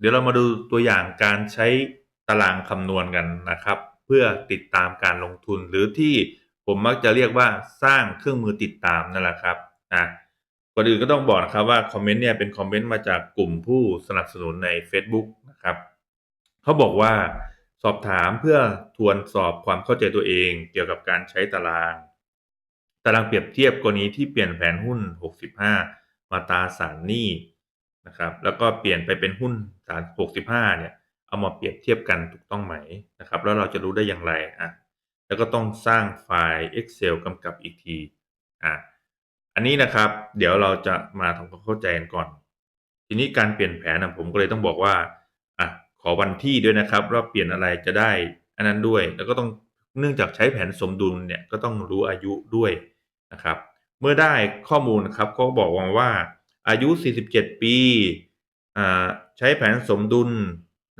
เดี๋ยวเรามาดูตัวอย่างการใช้ตารางคำนวณกันนะครับ เพื่อติดตามการลงทุนหรือที่ผมมักจะเรียกว่าสร้างเครื่องมือติดตามนั่นแหละครับอะก่อนอื่นก็ต้องบอกนะครับว่าคอมเมนต์เนี่ยเป็นคอมเมนต์มาจากกลุ่มผู้สนับสนุนใน Facebook นะครับเขาบอกว่าสอบถามเพื่อทวนสอบความเข้าใจตัวเองเกี่ยวกับการใช้ตาราง ตารางเปรียบเทียบกรณีที่เปลี่ยนแผนหุ้น 65 มาตราสารหนี้นะครับแล้วก็เปลี่ยนไปเป็นหุ้น 65 เนี่ย เอามาเปรียบเทียบกันถูกต้องไหมนะครับ แล้วเราจะรู้ได้อย่างไรอะแล้วก็ต้องสร้างไฟล์ Excel กำกับอีกทีอะอันนี้นะครับ เดี๋ยวเราจะมาทำความเข้าใจกันก่อน ทีนี้การเปลี่ยนแผนนะผมก็เลยต้องบอกว่าอะขอวันที่ด้วยนะครับว่าเปลี่ยนอะไรจะได้ อันนั้นด้วย แล้วก็ต้องเนื่องจากใช้แผนสมดุลเนี่ยก็ต้องรู้อายุด้วยนะครับ เมื่อได้ข้อมูลนะครับก็บอกว่าอายุ 47 ปี ใช้แผนสมดุล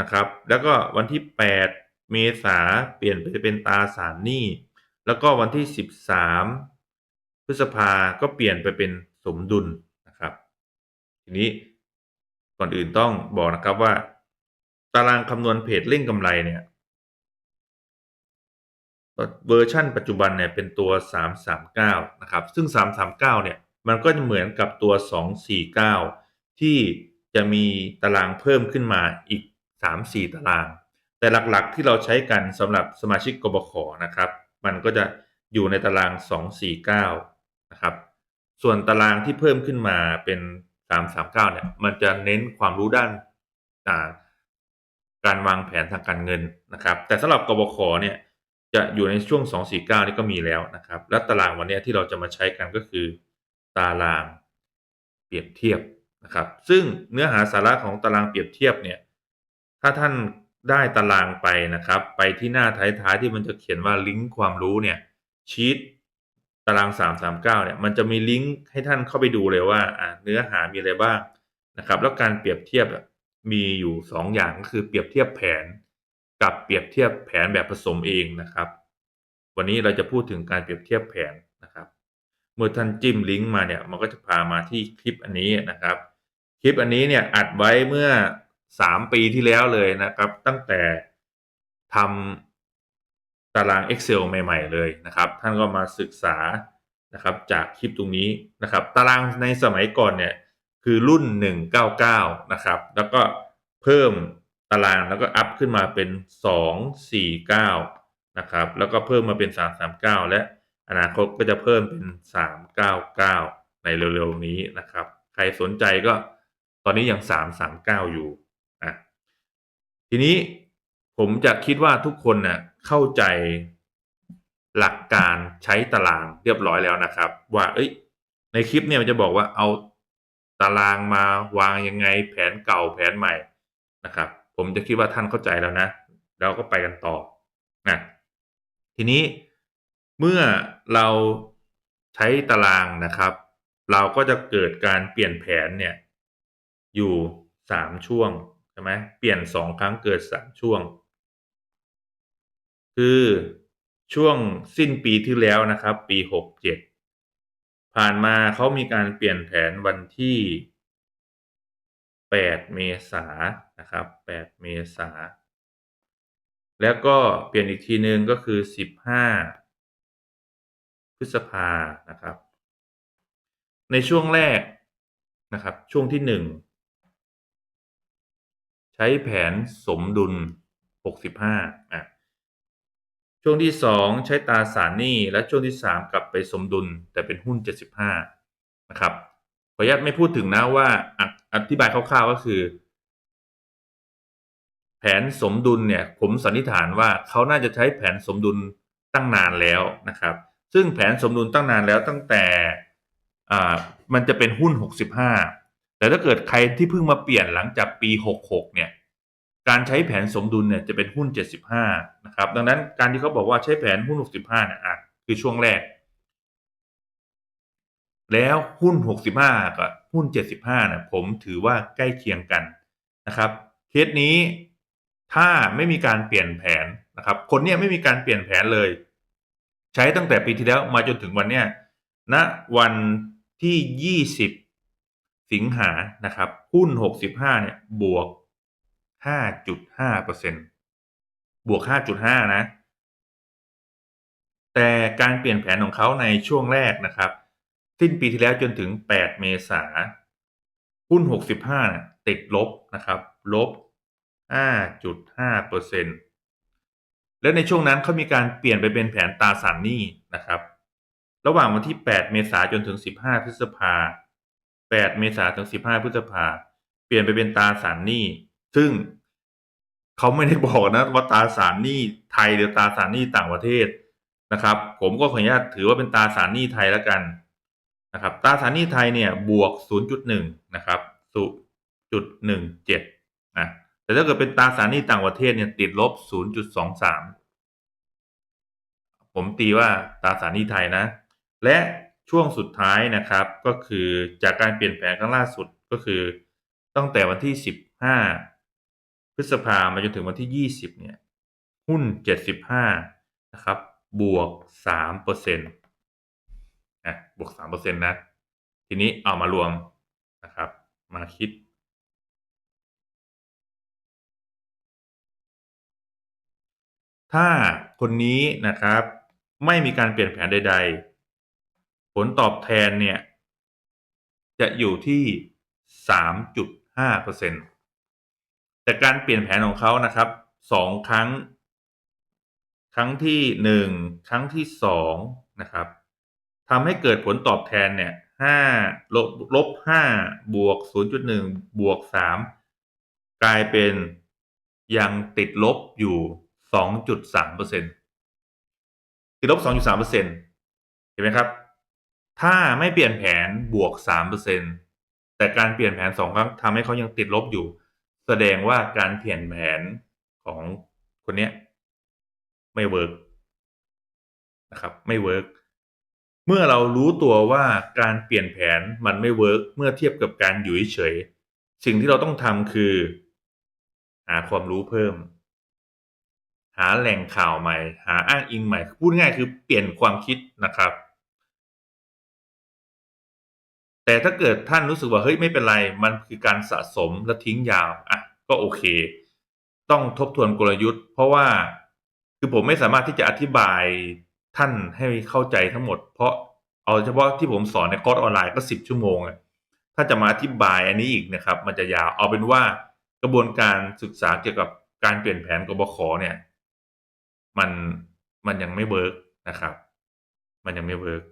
นะครับ แล้วก็วันที่ 8 เมษาเปลี่ยนไปเป็นตาสารหนี้ แล้วก็วันที่ 13 พฤษภาก็เปลี่ยนไปเป็นสมดุลนะครับ ทีนี้ก่อนอื่นต้องบอกนะครับว่า ตารางคำนวณเพจเร่งกำไรเนี่ยเวอร์ชั่นปัจจุบันเนี่ยเป็นตัว 339 นะครับ ซึ่ง 339 เนี่ย มันก็จะเหมือนกับตัว 249 ที่ จะมีตารางเพิ่มขึ้นมาอีก 3-4 ตาราง แต่หลักๆที่เราใช้กันสำหรับสมาชิกกบขนะครับ มันก็จะอยู่ในตาราง 249 นะครับ ส่วนตารางที่เพิ่มขึ้นมาเป็น 339 เนี่ย มันจะเน้นความรู้ด้านการวางแผนทางการเงินนะครับ แต่สำหรับกบขเนี่ยจะอยู่ในช่วง 249 นี่ก็มีแล้วนะครับ และตารางวันนี้ที่เราจะมาใช้กันก็คือ ตารางเปรียบเทียบ นะครับ ซึ่งเนื้อหาสาระของตารางเปรียบเทียบเนี่ย ถ้าท่านได้ตารางไปนะครับ ไปที่หน้าท้ายๆที่มันจะเขียนว่าลิงก์ความรู้เนี่ยชีตตาราง 339เนี่ย มันจะมีลิงก์ให้ท่านเข้าไปดูเลยว่าเนื้อหามีอะไรบ้างนะครับ แล้วการเปรียบเทียบมีอยู่ 2 อย่างก็คือเปรียบเทียบแผน กับเปรียบเทียบแผนแบบผสมเองนะครับ วันนี้เราจะพูดถึงการเปรียบเทียบแผนนะครับ เมื่อท่านจิ้มลิงก์มาเนี่ย มันก็จะพามาที่คลิปอันนี้นะครับ คลิปอันนี้เนี่ยอัดไว้เมื่อ3ปีที่แล้วเลยนะครับ ตั้งแต่ทำตาราง Excel ใหม่ ๆ เลยนะครับ ท่านก็มาศึกษานะครับจากคลิปตรงนี้นะครับ ตารางในสมัยก่อนเนี่ยคือรุ่น 199 นะครับ แล้วก็เพิ่มตารางแล้วก็อัพขึ้นมาเป็น 249 นะครับ แล้วก็เพิ่มมาเป็น 339 และอนาคตก็จะเพิ่มเป็น 399 ในเร็วๆนี้นะครับ ใครสนใจก็ ตอนนี้ยัง339อยู่อะทีนี้ผมจะคิดว่าทุกคนนะ่ะเข้าใจหลักการใช้ตารางเรียบร้อยแล้วนะครับ ว่า เอ้ย ในคลิปเนี่ยมันจะบอกว่าเอาตารางมาวางยังไงแผนเก่าแผนใหม่นะครับ ผมจะคิดว่าท่านเข้าใจแล้วนะเราก็ไปกันต่อนะทีนี้เมื่อเราใช้ตารางนะครับ เราก็จะเกิดการเปลี่ยนแผนเนี่ย อยู่สามช่วงใช่ไหมเปลี่ยนสองครั้งเกิดสามช่วง คือช่วงสิ้นปีที่แล้วนะครับ ปีหกเจ็ดผ่านมาเขามีการเปลี่ยนแผนวันที่8เมษานะครับ8เมษาแล้วก็เปลี่ยนอีกทีหนึ่งก็คือ15พฤษภานะครับ ในช่วงแรกนะครับ ช่วงที่1ใช้แผนสมดุล 65อะช่วงที่ 2 ใช้ตาสารหนี้และช่วงที่ 3 กลับไปสมดุลแต่เป็นหุ้น 75 นะครับขออนุญาตไม่พูดถึงนะว่าอธิบายคร่าวๆก็คือ แผนสมดุลเนี่ยผมสันนิษฐานว่าเขาน่าจะใช้แผนสมดุลตั้งนานแล้วนะครับ ซึ่งแผนสมดุลตั้งนานแล้วตั้งแต่อ่ามันจะเป็นหุ้น 65 แต่ถ้าเกิดใครที่เพิ่งมาเปลี่ยนหลังจากปี 66 เนี่ย การใช้แผนสมดุลเนี่ยจะเป็นหุ้น 75 นะครับ ดังนั้นการที่เขาบอกว่าใช้แผนหุ้น 65 เนี่ยอะคือช่วงแรก แล้วหุ้น 65 กับหุ้น 75 นะผมถือว่าใกล้เคียงกันนะครับ เคสนี้ถ้าไม่มีการเปลี่ยนแผนนะครับ คนเนี้ยไม่มีการเปลี่ยนแผนเลย ใช้ตั้งแต่ปีที่แล้วมาจนถึงวันเนี้ยณนะวันที่ 20 สิงหานะครับ หุ้น 65 เนี่ย บวก 5.5%บวก 5.5 นะ แต่การเปลี่ยนแผนของเขาในช่วงแรกนะครับ สิ้นปีที่แล้วจนถึง 8 เมษาหุ้น 65นะติดลบนะครับ ลบ 5.5%และในช่วงนั้นเขามีการเปลี่ยนไปเป็นแผนตาสารหนี้นะครับ ระหว่างวันที่ 8 เมษายนจนถึง 15 พฤษภา 8 เมษาถึง 15 พฤษภา เปลี่ยนไปเป็นตราสารหนี้ ซึ่งเขาไม่ได้บอกนะว่าตราสารหนี้ไทยหรือตราสารหนี้ต่างประเทศนะครับ ผมก็ขออนุญาตถือว่าเป็นตราสารหนี้ไทยแล้วกันนะครับตราสารหนี้ไทยเนี่ยบวก 0.1 นะครับ0.17นะแต่ถ้าเกิดเป็นตราสารหนี้ต่างประเทศเนี่ยติดลบ 0.23 ผมตีว่าตราสารหนี้ไทยนะ และ ช่วงสุดท้ายนะครับ ก็คือจากการเปลี่ยนแปลงครั้งล่าสุดก็คือตั้งแต่วันที่ 15 พฤษภามาจนถึงวันที่ 20 เนี่ย หุ้น 75 นะครับ บวก3%นต์นะบวก3%นต์นะ ทีนี้เอามารวมนะครับ มาคิด ถ้าคนนี้นะครับ ไม่มีการเปลี่ยนแผนใด ๆ ลตอบแทนเนี่ย จะอยู่ที่ 3.5%แต่การเปลี่ยนแผนของเขานะครับสองครั้ง ครั้งที่หนึ่งครั้งที่สองนะครับทำให้เกิดผลตอบแทนเนี่ยห้าลบลบห้าบวกศูนย์จุดหนึ่งบวกสามกลายเป็นยังติดลบอยู่สองจุดสามเปอร์เซ็นติดลบสองจุดสามเปอร์เซ็นเห็นไหมครับ ถ้าไม่เปลี่ยนแผนบวกสามเปอร์เซ็นแต่การเปลี่ยนแผนสองครั้งทำให้เขายังติดลบอยู่ แสดงว่าการเปลี่ยนแผนของคนเนี้ยไม่เวิร์กนะครับ ไม่เวิร์กเมื่อเรารู้ตัวว่าการเปลี่ยนแผนมันไม่เวิร์กเมื่อเทียบกับการอยู่เฉยสิ่งที่เราต้องทำคือ หาความรู้เพิ่ม หาแหล่งข่าวใหม่ หาอ้างอิงใหม่พูดง่ายคือเปลี่ยนความคิดนะครับ แต่ถ้าเกิดท่านรู้สึกว่าเฮ้ยไม่เป็นไร มันคือการสะสมและทิ้งยาวอะก็โอเค ต้องทบทวนกลยุทธ์ เพราะว่าคือผมไม่สามารถที่จะอธิบายท่านให้เข้าใจทั้งหมด เพราะเอาเฉพาะที่ผมสอนในคอร์สออนไลน์ก็สิบชั่วโมงถ้าจะมาอธิบายอันนี้อีกนะครับ มันจะยาวเอาเป็นว่ากระบวนการศึกษาเกี่ยวกับการเปลี่ยนแผนกบขเนี่ย มันมันยังไม่เวิร์กนะครับ มันยังไม่เวิร์ก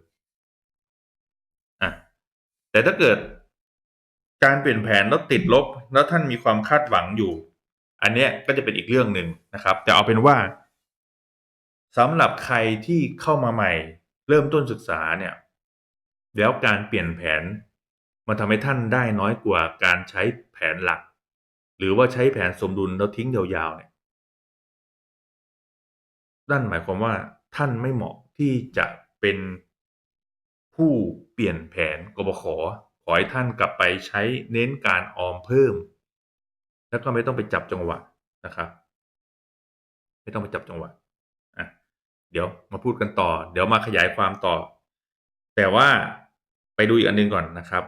แต่ถ้าเกิดการเปลี่ยนแผนแล้วติดลบ แล้วท่านมีความคาดหวังอยู่ อันเนี้ยก็จะเป็นอีกเรื่องหนึ่งนะครับ แต่เอาเป็นว่าสำหรับใครที่เข้ามาใหม่ เริ่มต้นศึกษาเนี่ย แล้วการเปลี่ยนแผนมันทำให้ท่านได้น้อยกว่าการใช้แผนหลัก หรือว่าใช้แผนสมดุลแล้วทิ้งยาวๆเนี่ยนั่นหมายความว่าท่านไม่เหมาะที่จะเป็น ผู้เปลี่ยนแผนกบขขอให้ท่านกลับไปใช้เน้นการออมเพิ่ม แล้วก็ไม่ต้องไปจับจังหวะนะครับ ไม่ต้องไปจับจังหวะอะเดี๋ยวมาพูดกันต่อ เดี๋ยวมาขยายความต่อ แต่ว่าไปดูอีกอันนึงก่อนนะครับ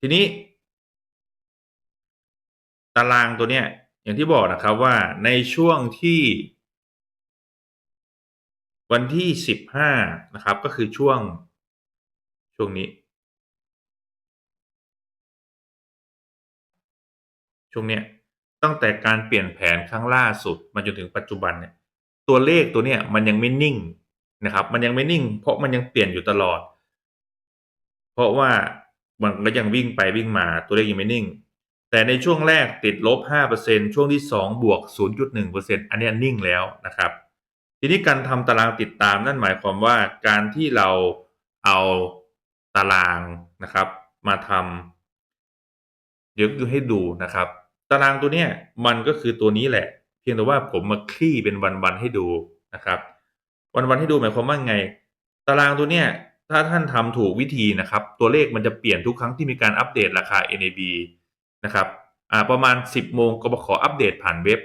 ทีนี้ ตารางตัวเนี้ยอย่างที่บอกนะครับว่าในช่วงที่ วันที่สิบห้านะครับ ก็คือช่วง ช่วงนี้ ช่วงเนี้ยตั้งแต่การเปลี่ยนแผนครั้งล่าสุดมาจนถึงปัจจุบันเนี่ย ตัวเลขตัวเนี้ยมันยังไม่นิ่งนะครับ มันยังไม่นิ่ง เพราะมันยังเปลี่ยนอยู่ตลอด เพราะว่ามันก็ยังวิ่งไปวิ่งมาตัวเลขยังไม่นิ่ง แต่ในช่วงแรกติดลบ5%ช่วงที่ 2 บวก 0.1%อันนี้นิ่งแล้วนะครับ ทีนี้การทำตารางติดตามนั่นหมายความว่าการที่เราเอาตารางนะครับ มาทำเดี๋ยวดูให้ดูนะครับ ตารางตัวเนี้ยมันก็คือตัวนี้แหละ เพียงแต่ว่าผมมาคลี่เป็นวันๆให้ดูนะครับ วันๆให้ดูหมายความว่าไง ตารางตัวเนี้ยถ้าท่านทำถูกวิธีนะครับ ตัวเลขมันจะเปลี่ยนทุกครั้งที่มีการอัปเดตราคา NAB นะครับอ่าประมาณ 10โมงก็ขออัปเดตผ่านเว็บ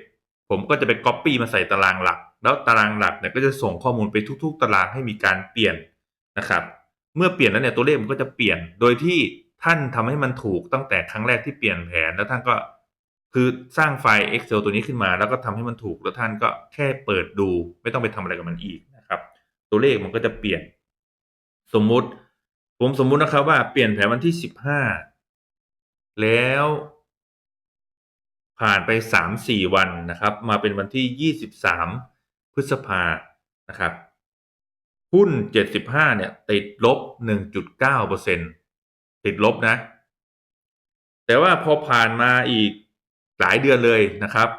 ผมก็จะไปก๊อปปี้มาใส่ตารางหลัก แล้วตารางหลักเนี่ยก็จะส่งข้อมูลไปทุก ๆ ตารางให้มีการเปลี่ยนนะครับ เมื่อเปลี่ยนแล้วเนี่ยตัวเลขมันก็จะเปลี่ยน โดยที่ท่านทำให้มันถูกตั้งแต่ครั้งแรกที่เปลี่ยนแผนแล้วท่านก็คือสร้างไฟล์ Excel ตัวนี้ขึ้นมา แล้วก็ทำให้มันถูกแล้วท่านก็แค่เปิดดู ไม่ต้องไปทำอะไรกับมันอีกนะครับ ตัวเลขมันก็จะเปลี่ยน สมมุติ ผมสมมุตินะครับว่าเปลี่ยนแผนวันที่สิบห้าแล้ว ผ่านไปสามสี่วันนะครับ มาเป็นวันที่ยี่สิบสาม พฤษภานะครับ หุ้นเจ็ดสิบห้าเนี่ย ติดลบหนึ่งจุดเปอร์เซ็นติดลบนะ แต่ว่าพอผ่านมาอีกหลายเดือนเลยนะครับ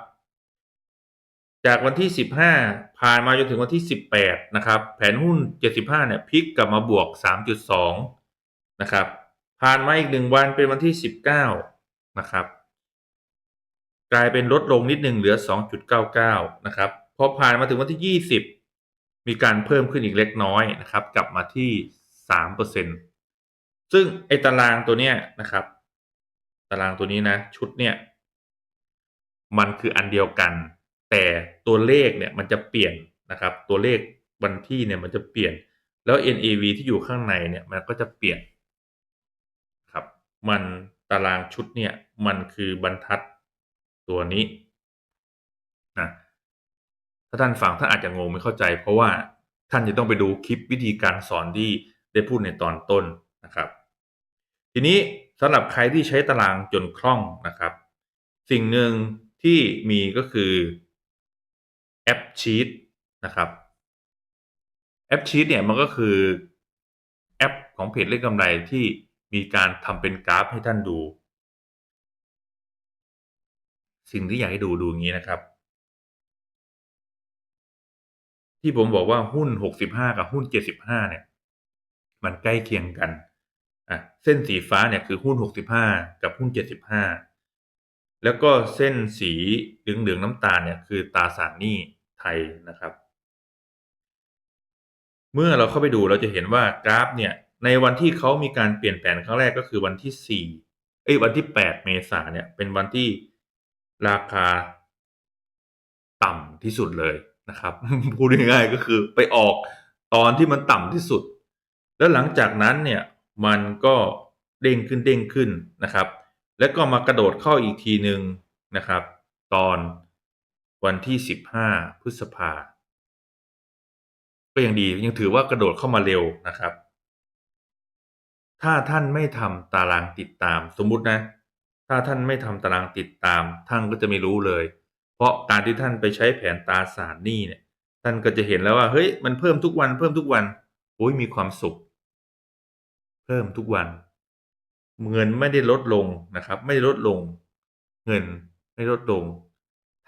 จากวันที่สิบห้าผ่านมาจนถึงวันที่สิบแปดนะครับ แผนหุ้นเจ็ดสิบห้าเนี่ยพลิกกลับมาบวกสามจุดสองนะครับ ผ่านมาอีกหนึ่งวันเป็นวันที่สิบเก้านะครับ กลายเป็นลดลงนิดหนึ่งเหลือสองจุดเก้าเก้านะครับ พอผ่านมาถึงวันที่ยี่สิบมีการเพิ่มขึ้นอีกเล็กน้อยนะครับ กลับมาที่สามเปอร์เซ็นซึ่งไอ้ตารางตัวเนี้ยนะครับ ตารางตัวนี้นะ ชุดเนี่ย มันคืออันเดียวกัน แต่ตัวเลขเนี่ยมันจะเปลี่ยนนะครับ ตัวเลขวันที่เนี่ยมันจะเปลี่ยน แล้ว NAV ที่อยู่ข้างในเนี่ยมันก็จะเปลี่ยนครับ มันตารางชุดเนี่ย มันคือบรรทัดตัวนี้นะ ถ้าท่านฟังท่านอาจจะงงไม่เข้าใจ เพราะว่าท่านจะต้องไปดูคลิปวิธีการสอนที่ได้พูดในตอนต้นนะครับ ทีนี้สำหรับใครที่ใช้ตารางจนคล่องนะครับ สิ่งหนึ่งที่มีก็คือแอปชีตนะครับแอปชีตเนี่ยมันก็คือแอปของเพจเล่นกำไรที่มีการทำเป็นกราฟให้ท่านดู สิ่งที่อยากให้ดูดูอย่างนี้นะครับ ที่ผมบอกว่าหุ้น65กับหุ้น75เนี่ย มันใกล้เคียงกันอะเส้นสีฟ้าเนี่ยคือหุ้น65กับหุ้น75แล้วก็เส้นสีเหลืองๆน้ำตาลเนี่ยคือตราสารหนี้ไทยนะครับ เมื่อเราเข้าไปดูเราจะเห็นว่ากราฟเนี่ย ในวันที่เขามีการเปลี่ยนแปลงครั้งแรกก็คือวันที่4เอ้ยวันที่8เมษาเนี่ยเป็นวันที่ราคาต่ำที่สุดเลย นะครับ พูดง่ายๆก็คือไปออกตอนที่มันต่ำที่สุด แล้วหลังจากนั้นเนี่ยมันก็เด้งขึ้นเด้งขึ้นนะครับ แล้วก็มากระโดดเข้าอีกทีหนึ่งนะครับ ตอนวันที่สิบห้าพฤษภาก็ยังดียังถือว่ากระโดดเข้ามาเร็วนะครับ ถ้าท่านไม่ทำตารางติดตามสมมุตินะ ถ้าท่านไม่ทำตารางติดตาม ท่านก็จะไม่รู้เลย เพราะการที่ท่านไปใช้แผนตราสารหนี้เนี่ย ท่านก็จะเห็นแล้วว่า เฮ้ย มันเพิ่มทุกวันเพิ่มทุกวันโอ้ยมีความสุข เพิ่มทุกวัน เงินไม่ได้ลดลงนะครับ ไม่ลดลง เงินไม่ลดลง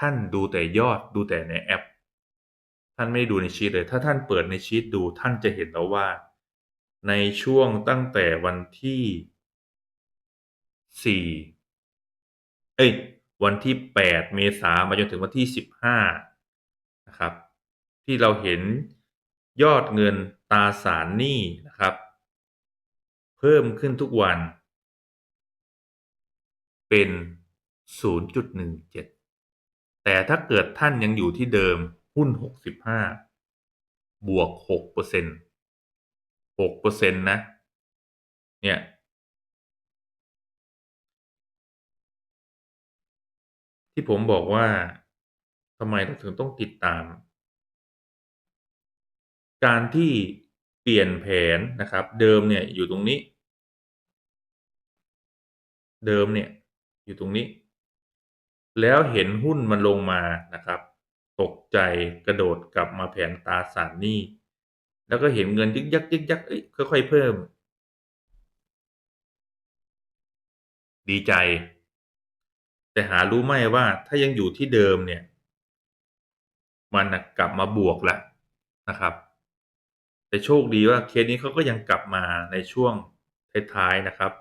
ท่านดูแต่ยอดดูแต่ในแอป ท่านไม่ด้ดูในชีตเลย ถ้าท่านเปิดในชีตดูท่านจะเห็นแล้วว่า ในช่วงตั้งแต่วันที่สี่เอ้ย วันที่แปดเมษามาจนถึงวันที่สิบห้านะครับ ที่เราเห็นยอดเงินตาสารหนี้นะครับ เพิ่มขึ้นทุกวัน เป็น 0.17 แต่ถ้าเกิดท่านยังอยู่ที่เดิมหุ้น 65 บวก6เปอร์เซ็นต์6เปอร์เซ็นต์นะ เนี่ย ที่ผมบอกว่าทำไมเราถึงต้องติดตาม การที่เปลี่ยนแผนนะครับ เดิมเนี่ยอยู่ตรงนี้ เดิมเนี่ยอยู่ตรงนี้ แล้วเห็นหุ้นมันลงมานะครับ ตกใจกระโดดกลับมาแผนตาสารหนี้ แล้วก็เห็นเงินยึกยักยึกยักเอ้ยค่อยๆเพิ่ม ดีใจ แต่หารู้ไหมว่าถ้ายังอยู่ที่เดิมเนี่ย มันกลับมาบวกแล้วนะครับ แต่โชคดีว่าเคสนี้เขาก็ยังกลับมาในช่วงท้ายๆนะครับ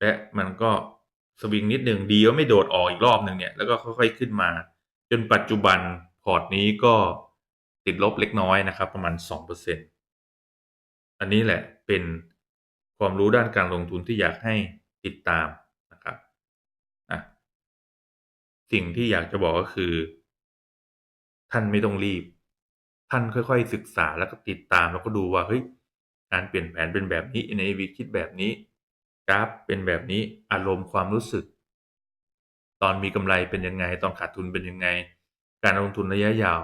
และมันก็สวิงนิดหนึ่งดีว่าไม่โดดออกอีกรอบหนึ่งเนี่ยแล้วก็ค่อยๆขึ้นมา จนปัจจุบันพอร์ตนี้ก็ติดลบเล็กน้อยนะครับ ประมาณ 2%อันนี้แหละเป็นความรู้ด้านการลงทุนที่อยากให้ติดตามนะครับอะ สิ่งที่อยากจะบอกก็คือ ท่านไม่ต้องรีบ ท่านค่อยๆศึกษาแล้วก็ติดตามแล้วก็ดูว่าเฮ้ยการเปลี่ยนแผนเป็นแบบนี้ NAV คิดแบบนี้ กราฟเป็นแบบนี้อารมณ์ความรู้สึก ตอนมีกำไรเป็นยังไง ตอนขาดทุนเป็นยังไง การลงทุนระยะยาว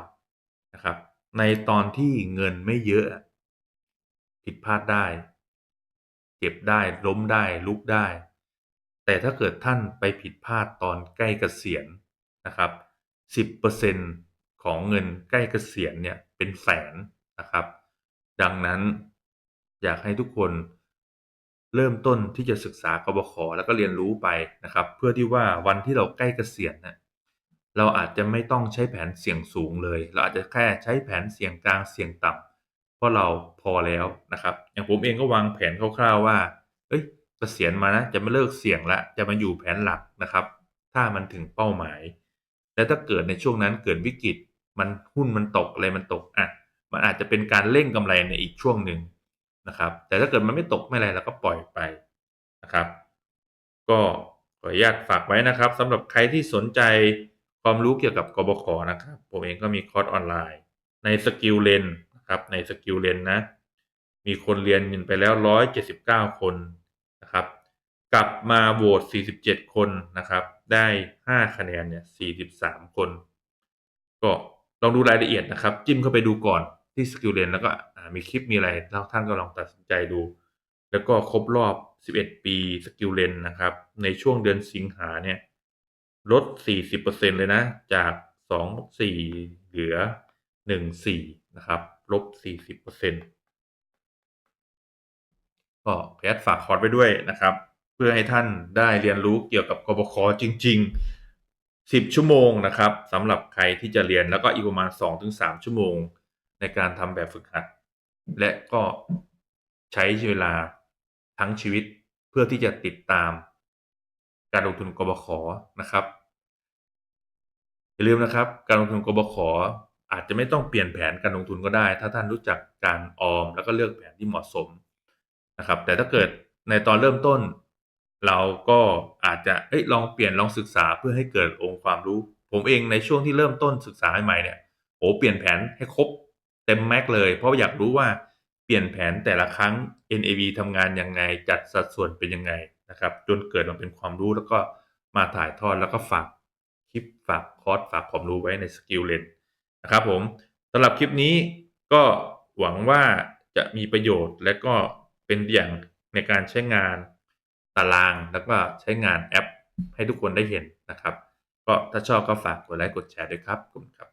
นะครับ ในตอนที่เงินไม่เยอะ ผิดพลาดได้ เจ็บได้ล้มได้ลุกได้ แต่ถ้าเกิดท่านไปผิดพลาดตอนใกล้เกษียณ นะครับ 10%ของเงินใกล้เกษียณเนี่ยเป็นแสนนะครับ ดังนั้นอยากให้ทุกคนเริ่มต้นที่จะศึกษากบขแล้วก็เรียนรู้ไปนะครับ เพื่อที่ว่าวันที่เราใกล้เกษียณเนี่ยเราอาจจะไม่ต้องใช้แผนเสี่ยงสูงเลย เราอาจจะแค่ใช้แผนเสี่ยงกลางเสี่ยงต่ำเพราะเราพอแล้วนะครับ อย่างผมเองก็วางแผนคร่าวๆว่า เอ้ยเกษียณมานะจะไม่เลิกเสี่ยงละจะมาอยู่แผนหลักนะครับ ถ้ามันถึงเป้าหมาย และถ้าเกิดในช่วงนั้นเกิดวิกฤต มันหุ้นมันตกอะไรมันตกอะมันอาจจะเป็นการเร่งกำไรในอีกช่วงหนึ่งนะครับ แต่ถ้าเกิดมันไม่ตกไม่อะไรเราก็ปล่อยไปนะครับ ก็ขออนุญาตฝากไว้นะครับสำหรับใครที่สนใจความรู้เกี่ยวกับกบขนะครับ ผมเองก็มีคอร์สออนไลน์ ในสกิลเลนนะครับในสกิลเลนนะ มีคนเรียนไปแล้ว179คนนะครับ กลับมาโหวต 47 คนนะครับ ได้ 5 คะแนนเนี่ย 43 คน ก็ลองดูรายละเอียดนะครับ จิ้มเข้าไปดูก่อนที่สกิลเลนแล้วก็มีคลิปมีอะไรแล้วท่านก็ลองตัดสินใจดู แล้วก็ครบรอบ 11 ปีสกิลเลนนะครับ ในช่วงเดือนสิงหาเนี่ย ลด 40%เลยนะ จาก 24 เหลือ 14 นะครับ ลบ 40%ก็ขออนุญาตฝากคอร์สไว้ด้วยนะครับ พื่อให้ท่านได้เรียนรู้เกี่ยวกับกบขจริง ๆ 10 ชั่วโมงนะครับสำหรับใครที่จะเรียนแล้วก็อีกประมาณ 2-3 ชั่วโมง ในการทำแบบฝึกหัด และก็ใช้เวลาทั้งชีวิตเพื่อที่จะติดตาม การลงทุนกบขนะครับ อย่าลืมนะครับ การลงทุนกบขอาจจะไม่ต้องเปลี่ยนแผนการลงทุนก็ได้ ถ้าท่านรู้จักการออมแล้วก็เลือกแผนที่เหมาะสมนะครับ แต่ถ้าเกิดในตอนเริ่มต้น เราก็อาจจะ เอ้ย ลองเปลี่ยน ลองศึกษาเพื่อให้เกิดองค์ความรู้ ผมเองในช่วงที่เริ่มต้นศึกษาใหม่ๆเนี่ย โอ้ เปลี่ยนแผนให้ครบเต็มแม็กเลย เพราะอยากรู้ว่าเปลี่ยนแผนแต่ละครั้ง NAV ทำงานยังไง จัดสัดส่วนเป็นยังไงนะครับ จนเกิดมาเป็นความรู้แล้วก็มาถ่ายทอดแล้วก็ฝากคลิปฝากคอร์สฝากความรู้ไว้ในสกิลเลนนะครับผมสำหรับคลิปนี้ก็หวังว่าจะมีประโยชน์และก็เป็นอย่างในการใช้งาน ตารางแล้วก็ใช้งานแอปให้ทุกคนได้เห็นนะครับ ก็ถ้าชอบก็ฝากกดไลค์กดแชร์ด้วยครับขอบคุณครับ